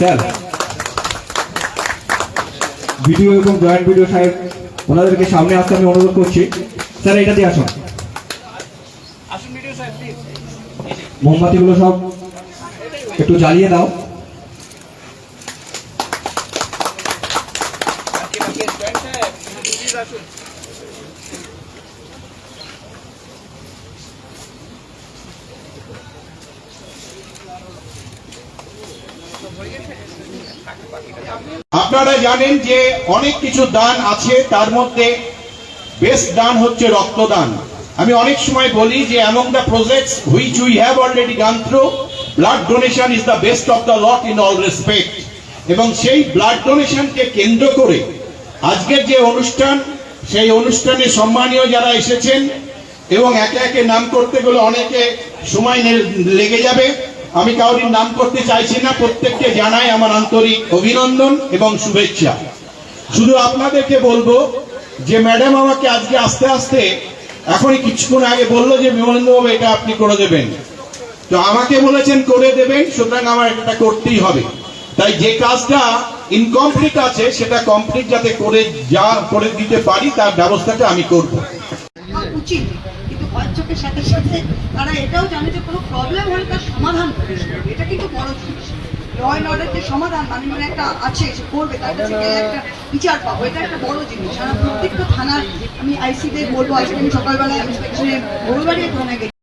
Sir, video এবং joint video সাহেব, ওনাদেরকে সামনে আসতে আমি অনুরোধ করছি। স্যার, এটা দিয়ে আসুন। মোমবাতিগুলো সব একটু জ্বালিয়ে দাও। আপনারা জানেন যে অনেক কিছু দান আছে, তার মধ্যে বেস্ট দান হচ্ছে রক্তদান। আমি অনেক সময় বলি যে among the projects which we have already gone through blood donation is the best of the lot in all respect এবং সেই ব্লাড ডোনেশনকে কেন্দ্র করে আজকের যে অনুষ্ঠান, সেই অনুষ্ঠানে সম্মানীয় যারা এসেছেন এবং একে একে নাম করতে গেলে অনেকে সময় লেগে যাবে। আমি কাউরির নাম করতে চাইছি না, প্রত্যেককে জানাই আমার আন্তরিক অভিনন্দন এবং শুভেচ্ছা। শুধু আপনাদেরকে বলব যে ম্যাডাম আমাকে আজকে আস্তে আস্তে, এখনই কিছুক্ষণ আগে বলল যে বিমলেন্দ্রবাবু, এটা আপনি করে দেবেন। তো আমাকে বলেছেন করে দেবেন, সুতরাং আমার এটা করতেই হবে। তাই যে কাজটা ইনকমপ্লিট আছে, সেটা কমপ্লিট যাতে করে যা করে দিতে পারি, তার ব্যবস্থাটা আমি করব। কিন্তু সাথে সাথে তারা এটাও জানে যে কোনো প্রবলেম হলে তার সমাধান করে। এটা কিন্তু বড় জিনিস। ল অ্যান্ড অর্ডার যে সমাধান মানে মানে একটা আছে সে করবে, তার কাছে গেলে একটা বিচার পাবো। এটা একটা বড় জিনিস। আর প্রত্যেকটা থানার আমি আইসিদের বলব, আজকে আমি সকালবেলায় ইন্সপেকশনে মঙ্গলবারই থানায়